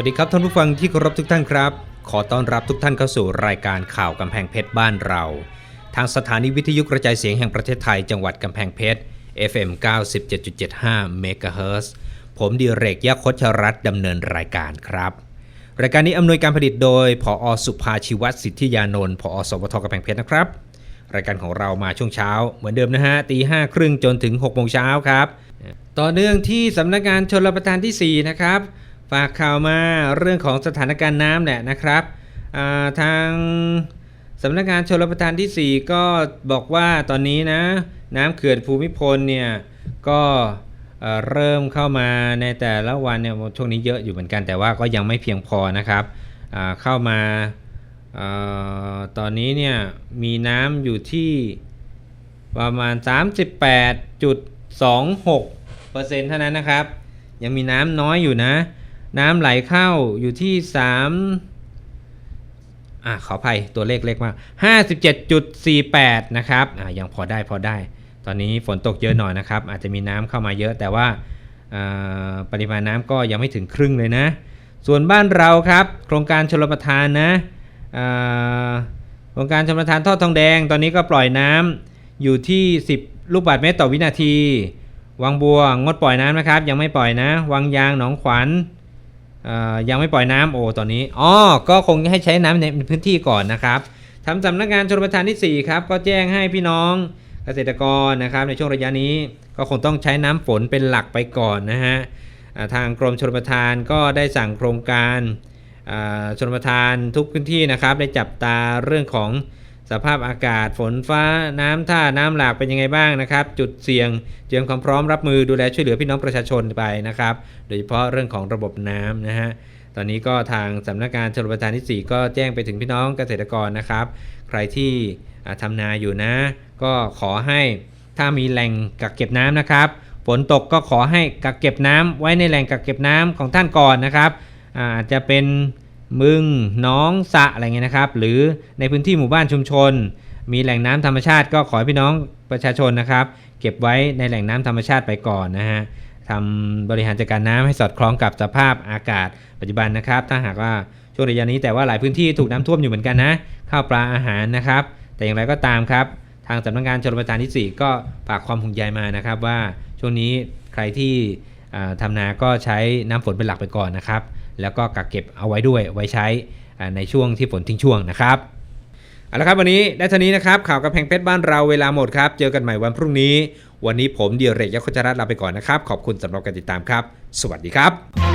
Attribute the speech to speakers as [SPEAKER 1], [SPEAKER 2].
[SPEAKER 1] วัสดีครับท่านผู้ฟังที่เคารพทุกท่านครับ ขอต้อนรับทุกท่านเข้าสู่รายการข่าวกำแพงเพชรบ้านเรา ทางสถานีวิทยุกระจายเสียงแห่งประเทศไทยจังหวัดกำแพงเพชร FM 97.75 MHz ผมดีเรกยะคชรัตน์ดำเนินรายการครับ รายการนี้อำนวยการผลิตโดย ผอสุภาชีวัตสิทธิยานนท์ผอสวทกำแพงเพชรนะครับ รายการของเรามาช่วงเช้า เหมือนเดิมนะฮะตีห้าครึ่งจนถึง6โมงเช้าครับ ต่อเนื่องที่สำนักงานชนรประทานที่ 4 นะครับ ฝากข่าวมาเรื่องของสถานการณ์น้ำแหละนะครับทางสำนักงานชนรประทานที่ 4 ก็บอกว่าตอนนี้นะน้ำเขื่อนภูมิพลเนี่ยก็เริ่มเข้ามาในแต่ละวันเนี่ยช่วงนี้เยอะอยู่เหมือนกัน แต่ว่าก็ยังไม่เพียงพอนะครับเข้ามาออตอนนี้เนี่ยมีน้ำอยู่ที่ประมาณ 38.26เปอร์เซ็นต์เท่านั้นนะครับ ยังมีน้ำน้อยอยู่นะ น้ำไหลเข้าอยู่ที่ 3 อะขออภัยตัวเลขเล็กมาก 57.48 นะครับ อะยังพอได้พอได้ ตอนนี้ฝนตกเยอะหน่อยนะครับ อาจจะมีน้ำเข้ามาเยอะ แต่ว่าปริมาณน้ำก็ยังไม่ถึงครึ่งเลยนะ ส่วนบ้านเราครับ โครงการชลประทานนะโครงการชลประทานทอดทองแดง ตอนนี้ก็ปล่อยน้ำอยู่ที่ 10 ลูกบาศก์เมตรต่อวินาที วังบัวงดปล่อยน้ำนะครับ ยังไม่ปล่อยนะ วังยางหนองขวัญ ยังไม่ปล่อยน้ำโอ้ตอนนี้อ๋อก็คงให้ใช้น้ำในพื้นที่ก่อนนะครับทำสำนักงานชลประทานที่ 4 ครับ ก็แจ้งให้พี่น้องเกษตรกรนะครับ ในช่วงระยะนี้ก็คงต้องใช้น้ำฝนเป็นหลักไปก่อนนะฮะทางกรมชลประทานก็ได้สั่งโครงการชลประทานทุกพื้นที่นะครับ ได้จับตาเรื่องของ สภาพอากาศฝนฟ้าน้ำท่าน้ำหลากเป็นยังไงบ้างนะครับ จุดเสี่ยงเตรียมความพร้อมรับมือดูแลช่วยเหลือพี่น้องประชาชนไปนะครับ โดยเฉพาะเรื่องของระบบน้ำนะฮะตอนนี้ก็ทางสำนักงานชลประทานที่ 4 ก็แจ้งไปถึงพี่น้องเกษตรกรนะครับ ใครที่อ่าทำนาอยู่นะ ก็ขอให้ถ้ามีแหล่งกักเก็บน้ำนะครับฝนตกก็ขอให้กักเก็บน้ำไว้ในแหล่งกักเก็บน้ำของท่านก่อนนะครับอาจจะเป็น มึงน้องสะอะไรเงี้ยนะครับ หรือในพื้นที่หมู่บ้านชุมชน มีแหล่งน้ำธรรมชาติก็ขอให้พี่น้องประชาชนนะครับ เก็บไว้ในแหล่งน้ำธรรมชาติไปก่อนนะฮะทำบริหารจัดการน้ำให้สอดคล้องกับสภาพอากาศปัจจุบันนะครับ ถ้าหากว่าช่วงระยะนี้แต่ว่าหลายพื้นที่ถูกน้ำท่วมอยู่เหมือนกันนะข้าวปลาอาหารนะครับ แต่อย่างไรก็ตามครับ ทางสำนักงานชลประทานที่ 4 ก็ฝากความห่วงใยมานะครับว่าช่วงนี้ใครที่อ่าทำนาก็ใช้น้ำฝนเป็นหลักไปก่อนนะครับ แล้วก็กักเก็บเอาไว้ด้วยไว้ใช้ในช่วงที่ฝนทิ้งช่วงนะครับเอาละครับวันนี้ได้เท่านี้นะครับข่าวกำแพงเพชรบ้านเราเวลาหมดครับเจอกันใหม่วันพรุ่งนี้ วันนี้ผมเดียร์เรกยศขจรัตน์ลาไปก่อนนะครับ ขอบคุณสำหรับการติดตามครับ สวัสดีครับ